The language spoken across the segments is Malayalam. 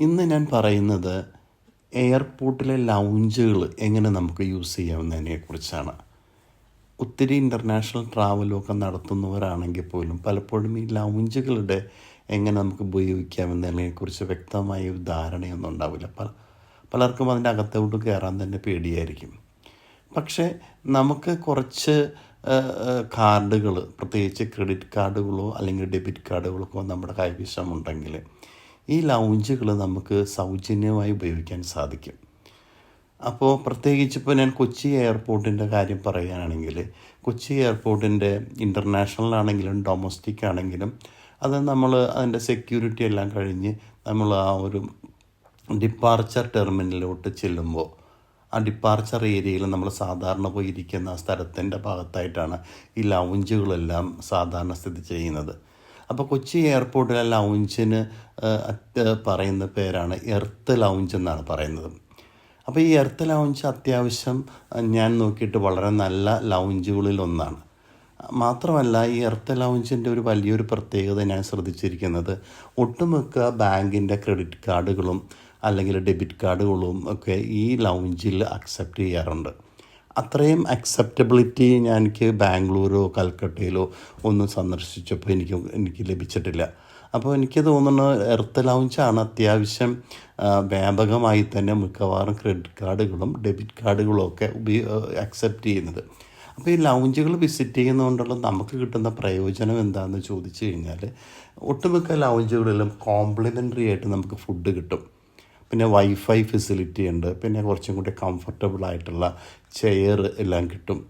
ഇന്ന് ഞാൻ പറയുന്നത് എയർപോർട്ടിലെ ലൗഞ്ചുകൾ എങ്ങനെ നമുക്ക് യൂസ് ചെയ്യാവുന്നതിനെ കുറിച്ചാണ്. ഒത്തിരി ഇന്റർനാഷണൽ ട്രാവലൊക്കെ നടത്തുന്നവരാണെങ്കിൽ പോലും പലപ്പോഴും ഈ ലൗഞ്ചുകളുടെ എങ്ങനെ നമുക്ക് ഉപയോഗിക്കാമെന്നതിനെക്കുറിച്ച് വ്യക്തമായ ഒരു ധാരണയൊന്നും ഉണ്ടാവില്ല. പല പലർക്കും അതിന്റെ അകത്തോട്ട് കയറാൻ തന്നെ പേടിയായിരിക്കും. പക്ഷേ നമുക്ക് കുറച്ച് കാർഡുകൾ പ്രത്യേകിച്ച് ക്രെഡിറ്റ് കാർഡുകളോ അല്ലെങ്കിൽ ഡെബിറ്റ് കാർഡുകളൊക്കെ നമ്മുടെ കൈവശമുണ്ടെങ്കിൽ ഈ ലൗഞ്ചുകൾ നമുക്ക് സൗജന്യമായി ഉപയോഗിക്കാൻ സാധിക്കും. അപ്പോൾ പ്രത്യേകിച്ച് ഇപ്പോൾ ഞാൻ കൊച്ചി എയർപോർട്ടിന്റെ കാര്യം പറയുകയാണെങ്കിൽ കൊച്ചി എയർപോർട്ടിന്റെ ഇന്റർനാഷണൽ ആണെങ്കിലും ഡൊമസ്റ്റിക് ആണെങ്കിലും അത് നമ്മൾ അതിന്റെ സെക്യൂരിറ്റി എല്ലാം കഴിഞ്ഞ് നമ്മൾ ആ ഒരു ഡിപ്പാർച്ചർ ടെർമിനലിലോട്ട് ചെല്ലുമ്പോൾ ആ ഡിപ്പാർച്ചർ ഏരിയയിൽ നമ്മൾ സാധാരണ പോയിരിക്കുന്ന ആ സ്ഥലത്തിന്റെ ഭാഗത്തായിട്ടാണ് ഈ ലൗഞ്ചുകളെല്ലാം സാധാരണ സ്ഥിതി ചെയ്യുന്നത്. അപ്പോൾ കൊച്ചി എയർപോർട്ടിലെ ലൗഞ്ചിന് പറയുന്ന പേരാണ് എർത്ത് ലൗഞ്ച് എന്നാണ് പറയുന്നത്. അപ്പോൾ ഈ എർത്ത് ലൗഞ്ച് അത്യാവശ്യം ഞാൻ നോക്കിയിട്ട് വളരെ നല്ല ലൗഞ്ചുകളിൽ ഒന്നാണ്. മാത്രമല്ല ഈ എർത്ത് ലൗഞ്ചിന്റെ ഒരു വലിയൊരു പ്രത്യേകത ഞാൻ ശ്രദ്ധിച്ചിരിക്കുന്നത് ഒട്ടുമിക്ക ബാങ്കിന്റെ ക്രെഡിറ്റ് കാർഡുകളും അല്ലെങ്കിൽ ഡെബിറ്റ് കാർഡുകളും ഒക്കെ ഈ ലൗഞ്ചിൽ അക്സെപ്റ്റ് ചെയ്യാറുണ്ട്. അത്രയും അക്സെപ്റ്റബിലിറ്റി ഞാൻ എനിക്ക് ബാംഗ്ലൂരോ കൽക്കട്ടയിലോ ഒന്നും സന്ദർശിച്ചപ്പോൾ എനിക്ക് എനിക്ക് ലഭിച്ചിട്ടില്ല. അപ്പോൾ എനിക്ക് തോന്നുന്നു എർത്ത് ലൗഞ്ചാണ് അത്യാവശ്യം വ്യാപകമായി തന്നെ മിക്കവാറും ക്രെഡിറ്റ് കാർഡുകളും ഡെബിറ്റ് കാർഡുകളും ഒക്കെ ഉപയോ അക്സെപ്റ്റ് ചെയ്യുന്നത്. അപ്പോൾ ഈ ലൗഞ്ചുകൾ വിസിറ്റ് ചെയ്യുന്നതുകൊണ്ടുള്ള നമുക്ക് കിട്ടുന്ന പ്രയോജനം എന്താണെന്ന് ചോദിച്ചു കഴിഞ്ഞാൽ ഒട്ടുമിക്ക ലൗഞ്ചുകളിലും കോംപ്ലിമെന്ററി ആയിട്ട് നമുക്ക് ഫുഡ് കിട്ടും. പിന്നെ വൈഫൈ ഫെസിലിറ്റി ഉണ്ട്. പിന്നെ കുറച്ചും കൂടി കംഫർട്ടബിൾ ആയിട്ടുള്ള ചെയർ എല്ലാം കിട്ടും.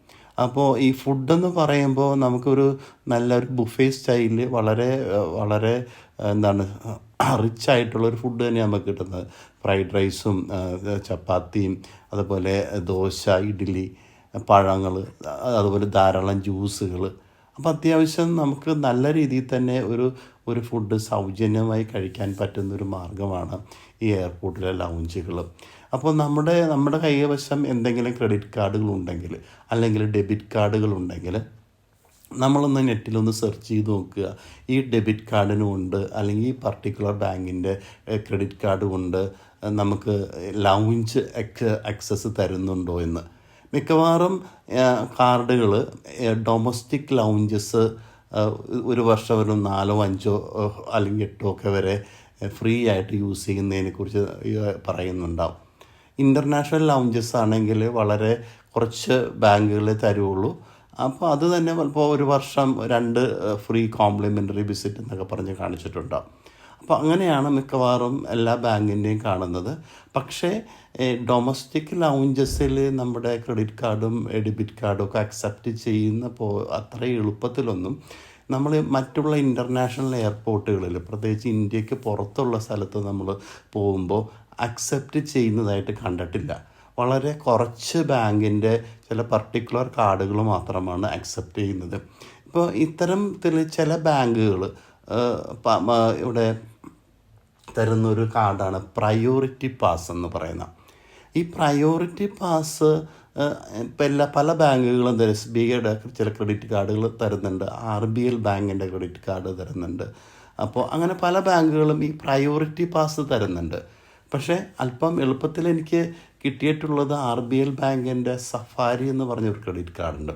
അപ്പോൾ ഈ ഫുഡെന്ന് പറയുമ്പോൾ നമുക്കൊരു നല്ലൊരു ബുഫേ സ്റ്റൈലിൽ വളരെ വളരെ എന്താണ് റിച്ച് ആയിട്ടുള്ളൊരു ഫുഡ് തന്നെയാണ് നമുക്ക് കിട്ടുന്നത്. ഫ്രൈഡ് റൈസും ചപ്പാത്തിയും അതുപോലെ ദോശ ഇഡ്ഡലി പഴങ്ങൾ അതുപോലെ ധാരാളം ജ്യൂസുകൾ അപ്പോൾ അത്യാവശ്യം നമുക്ക് നല്ല രീതിയിൽ തന്നെ ഒരു ഒരു ഫുഡ് സൗജന്യമായി കഴിക്കാൻ പറ്റുന്നൊരു മാർഗമാണ് ഈ എയർപോർട്ടിലെ ലൗഞ്ചുകൾ അപ്പോൾ നമ്മുടെ നമ്മുടെ കൈവശം എന്തെങ്കിലും ക്രെഡിറ്റ് കാർഡുകൾ ഉണ്ടെങ്കിൽ അല്ലെങ്കിൽ ഡെബിറ്റ് കാർഡുകൾ ഉണ്ടെങ്കിൽ നമ്മളൊന്ന് നെറ്റിലൊന്ന് സെർച്ച് ചെയ്ത് നോക്കുക. ഈ ഡെബിറ്റ് കാർഡിനും ഉണ്ട് അല്ലെങ്കിൽ ഈ പർട്ടിക്കുലർ ബാങ്കിന്റെ ക്രെഡിറ്റ് കാർഡും ഉണ്ട് നമുക്ക് ലൗഞ്ച് അക്സസ് തരുന്നുണ്ടോ എന്ന്. മിക്കവാറും കാർഡുകൾ ഡൊമസ്റ്റിക് ലൗഞ്ചസ് ഒരു വർഷം ഒരു നാലോ അഞ്ചോ അല്ലെങ്കിൽ എട്ടോ ഒക്കെ വരെ ഫ്രീ ആയിട്ട് യൂസ് ചെയ്യുന്നതിനെക്കുറിച്ച് പറയുന്നുണ്ടാവും. ഇന്റർനാഷണൽ ലൗഞ്ചസ് ആണെങ്കിൽ വളരെ കുറച്ച് ബാങ്കുകളെ തരുള്ളൂ. അപ്പോൾ അത് തന്നെ ചിലപ്പോൾ ഒരു വർഷം രണ്ട് ഫ്രീ കോംപ്ലിമെന്ററി വിസിറ്റ് എന്നൊക്കെ പറഞ്ഞ് കാണിച്ചിട്ടുണ്ടാവും. അപ്പോൾ അങ്ങനെയാണ് മിക്കവാറും എല്ലാ ബാങ്കിന്റെയും കാണുന്നത്. പക്ഷേ ഡൊമസ്റ്റിക് ലൗഞ്ചസിൽ നമ്മുടെ ക്രെഡിറ്റ് കാർഡും ഡെബിറ്റ് കാർഡും ഒക്കെ അക്സെപ്റ്റ് ചെയ്യുന്ന പോ അത്ര എളുപ്പത്തിലൊന്നും നമ്മൾ മറ്റുള്ള ഇന്റർനാഷണൽ എയർപോർട്ടുകളിൽ പ്രത്യേകിച്ച് ഇന്ത്യയ്ക്ക് പുറത്തുള്ള സ്ഥലത്ത് നമ്മൾ പോകുമ്പോൾ അക്സെപ്റ്റ് ചെയ്യുന്നതായിട്ട് കണ്ടിട്ടില്ല. വളരെ കുറച്ച് ബാങ്കിന്റെ ചില പർട്ടിക്കുലർ കാർഡുകൾ മാത്രമാണ് അക്സെപ്റ്റ് ചെയ്യുന്നത്. ഇപ്പോൾ ഇത്തരത്തിൽ ചില ബാങ്കുകൾ ഇവിടെ തരുന്ന ഒരു കാർഡാണ് പ്രയോറിറ്റി പാസ് എന്ന് പറയുന്ന. ഈ പ്രയോറിറ്റി പാസ് ഇപ്പം എല്ലാ പല ബാങ്കുകളും തരും എസ് ബി ഐയുടെ ചില ക്രെഡിറ്റ് കാർഡുകൾ തരുന്നുണ്ട്. ആർ ബി എൽ ബാങ്കിന്റെ ക്രെഡിറ്റ് കാർഡ് തരുന്നുണ്ട്. അപ്പോൾ അങ്ങനെ പല ബാങ്കുകളും ഈ പ്രയോറിറ്റി പാസ് തരുന്നുണ്ട്. പക്ഷേ അല്പം എളുപ്പത്തിൽ എനിക്ക് കിട്ടിയിട്ടുള്ളത് ആർ ബി എൽ ബാങ്കിന്റെ സഫാരി എന്ന് പറഞ്ഞൊരു ക്രെഡിറ്റ് കാർഡുണ്ട്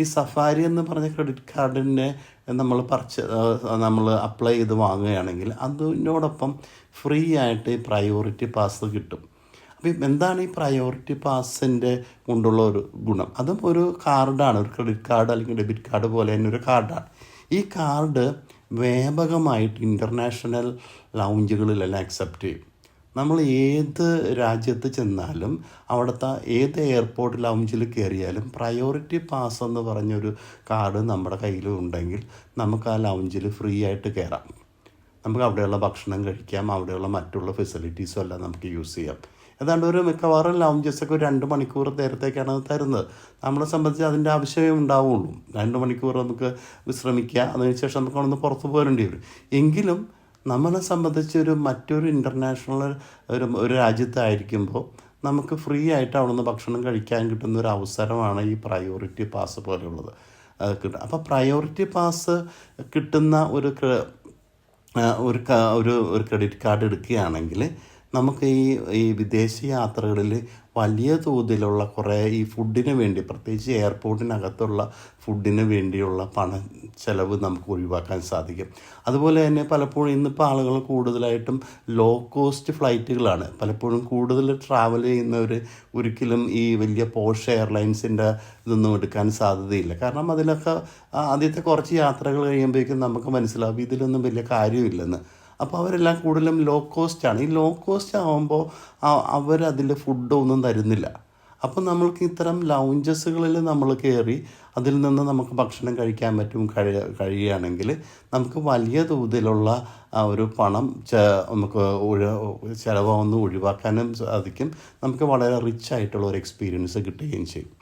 ഈ സഫാരി എന്ന് പറഞ്ഞ ക്രെഡിറ്റ് കാർഡിന്റെ നമ്മൾ പർച്ച നമ്മൾ അപ്ലൈ ചെയ്ത് വാങ്ങുകയാണെങ്കിൽ അതിനോടൊപ്പം ഫ്രീ ആയിട്ട് ഈ പ്രയോറിറ്റി പാസ് കിട്ടും. അപ്പം എന്താണ് ഈ പ്രയോറിറ്റി പാസിന്റെ കൊണ്ടുള്ള ഒരു ഗുണം? അതും ഒരു കാർഡാണ് ഒരു ക്രെഡിറ്റ് കാർഡ് അല്ലെങ്കിൽ ഡെബിറ്റ് കാർഡ് പോലെ തന്നെ ഒരു കാർഡാണ് ഈ കാർഡ് വ്യാപകമായിട്ട് ഇന്റർനാഷണൽ ലൗഞ്ചുകളിലെല്ലാം അക്സെപ്റ്റ് ചെയ്യും. നമ്മൾ ഏത് രാജ്യത്ത് ചെന്നാലും അവിടുത്തെ ഏത് എയർപോർട്ട് ലൗഞ്ചിൽ കയറിയാലും പ്രയോറിറ്റി പാസ് എന്ന് പറഞ്ഞൊരു കാർഡ് നമ്മുടെ കയ്യിൽ ഉണ്ടെങ്കിൽ നമുക്ക് ആ ലൗഞ്ചിൽ ഫ്രീ ആയിട്ട് കയറാം. നമുക്ക് അവിടെയുള്ള ഭക്ഷണം കഴിക്കാം അവിടെയുള്ള മറ്റുള്ള ഫെസിലിറ്റീസും എല്ലാം നമുക്ക് യൂസ് ചെയ്യാം. ഏതാണ്ട് ഒരു മിക്കവാറും ലൗഞ്ചസൊക്കെ ഒരു രണ്ട് മണിക്കൂർ നേരത്തേക്കാണ് തരുന്നത്. നമ്മളെ സംബന്ധിച്ച് അതിന്റെ ആവശ്യമേ ഉണ്ടാവുള്ളൂ. രണ്ട് മണിക്കൂർ നമുക്ക് വിശ്രമിക്കുക അതിനുശേഷം നമുക്ക് നിന്ന് പുറത്ത് പോരേണ്ടി വരും. എങ്കിലും നമ്മളെ സംബന്ധിച്ച് ഒരു മറ്റൊരു ഇന്റർനാഷണൽ ഒരു ഒരു രാജ്യത്തായിരിക്കുമ്പോൾ നമുക്ക് ഫ്രീ ആയിട്ട് അവിടെ നിന്ന് ഭക്ഷണം കഴിക്കാൻ കിട്ടുന്ന ഒരു അവസരമാണ് ഈ പ്രയോറിറ്റി പാസ് പോലെയുള്ളത്. കിട്ടുക അപ്പോൾ പ്രയോറിറ്റി പാസ് കിട്ടുന്ന ഒരു ഒരു ഒരു ക്രെഡിറ്റ് കാർഡ് എടുക്കുകയാണെങ്കിൽ നമുക്ക് ഈ ഈ വിദേശ യാത്രകളിൽ വലിയ തോതിലുള്ള കുറേ ഈ ഫുഡിന് വേണ്ടി പ്രത്യേകിച്ച് എയർപോർട്ടിനകത്തുള്ള ഫുഡിന് വേണ്ടിയുള്ള പണ ചെലവ് നമുക്ക് ഒഴിവാക്കാൻ സാധിക്കും. അതുപോലെ തന്നെ പലപ്പോഴും ഇന്നിപ്പോൾ ആളുകൾ കൂടുതലായിട്ടും ലോ കോസ്റ്റ് ഫ്ലൈറ്റുകളാണ് പലപ്പോഴും കൂടുതൽ ട്രാവൽ ചെയ്യുന്നവർ ഒരിക്കലും ഈ വലിയ പോഷ് എയർലൈൻസിന്റെ ഇതൊന്നും എടുക്കാൻ സാധ്യതയില്ല. കാരണം അതിലൊക്കെ ആദ്യത്തെ കുറച്ച് യാത്രകൾ കഴിയുമ്പോഴേക്കും നമുക്ക് മനസ്സിലാവും ഇതിലൊന്നും വലിയ കാര്യമില്ലെന്ന്. അപ്പോൾ അവരെല്ലാം കൂടുതലും ലോ കോസ്റ്റാണ് ഈ ലോ കോസ്റ്റ് ആകുമ്പോൾ അവരതിൽ ഫുഡൊന്നും തരുന്നില്ല. അപ്പം നമ്മൾക്ക് ഇത്തരം ലൗഞ്ചസുകളിൽ നമ്മൾ കയറി അതിൽ നിന്ന് നമുക്ക് ഭക്ഷണം കഴിക്കാൻ പറ്റും കഴിയ കഴിയുകയാണെങ്കിൽ നമുക്ക് വലിയ തോതിലുള്ള ഒരു പണം നമുക്ക് ചിലവൊന്ന് ഒഴിവാക്കാനും സാധിക്കും. നമുക്ക് വളരെ റിച്ച് ആയിട്ടുള്ള ഒരു എക്സ്പീരിയൻസ് കിട്ടുകയും ചെയ്യും.